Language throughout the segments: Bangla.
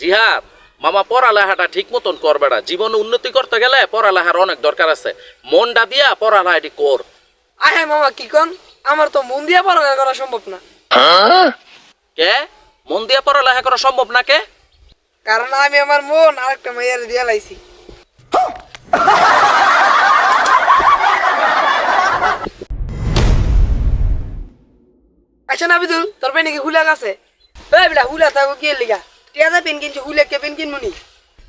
জিহাদ মামা পড়ালেখাটা ঠিক মতন কর বেড়া জীবন উন্নতি করতে গেলে পড়ালেখার অনেক দরকার আছে। মনটা দিয়া পড়ালেখাটি কর। আহে মামা কি কন? আমার তো মন দিয়া পড়ালেখা করা সম্ভব না। কে? মন দিয়া পড়ালেখা করা সম্ভব না কে? কারণ আমি আমার মন আরেকটা মাইয়ার দিয়া লাইছি। আচ্ছা নাবিদুল তোর পেন কি হুলা গেছে? এই বেটা হুলা থাকো কি লিগা? টিয়াদা পেন কিনছি হুলে কে পেন কিনবো নি?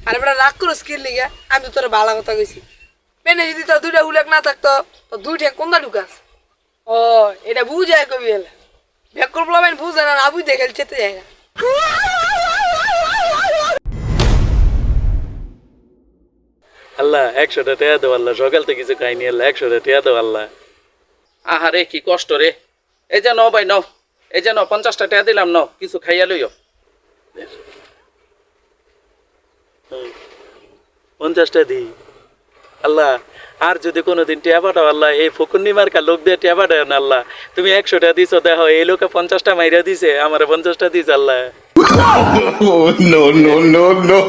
আরে বেটা রাগ করো স্কিল লিগা? আমি তো তোর ভালো কথা কইছি। পেনে যদি তোর দুইটা হুলেক না থাকতো তো দুইটা কোনটা ঢুকাস? ও এটা বুঝায় কবি এলা। ব্যাক করব বুঝে না না বুঝতে খেলছে তো জায়গা আল্লাহ একশোটা টেয়া দেবো আল্লাহ সকাল থেকে কিছু খাইনি আল্লাহ একশোটা টেয়া দেবো আল্লাহ। আহারে কি কষ্ট রে। এই যে নাও ভাই নাও। এই যে নাও পঞ্চাশটা টাকা দিলাম নাও কিছু খাইয়া লইও। পঞ্চাশটা দিই। আল্লাহ আর যদি কোনোদিন টিয়া পাঠাও আল্লাহ এই ফকুন্নি মার্কা লোক দিয়ে টিয়া পাঠাও না আল্লাহ। তুমি একশোটা দিছো দেখো এই লোকে পঞ্চাশটা মাইরা দিছে আমার পঞ্চাশটা this Allah. No, no, no, no.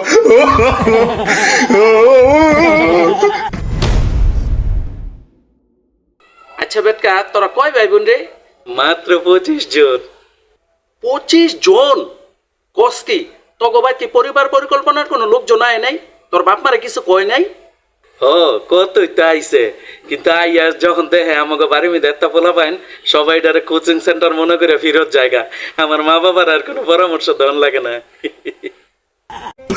আচ্ছা বেটকা তোরা কয় ভাই বোন রে? মাত্র পঁচিশ জন। পঁচিশ জন? কস্তি তগো ভাই কি পরিবার পরিকল্পনার কোনো লোকজন আয় নাই? তোর বাপ মারা কিছু কয় নাই? ও কতই তো আইছে। কিন্তু আইয়া যখন দেখে আমাকে বাড়ি মধ্যে একটা পোলা পাইন সবাই ডারে কোচিং সেন্টার মনে করে ফিরত জায়গা। আমার মা বাবার আর কোনো পরামর্শ দেওয়ান লাগে না।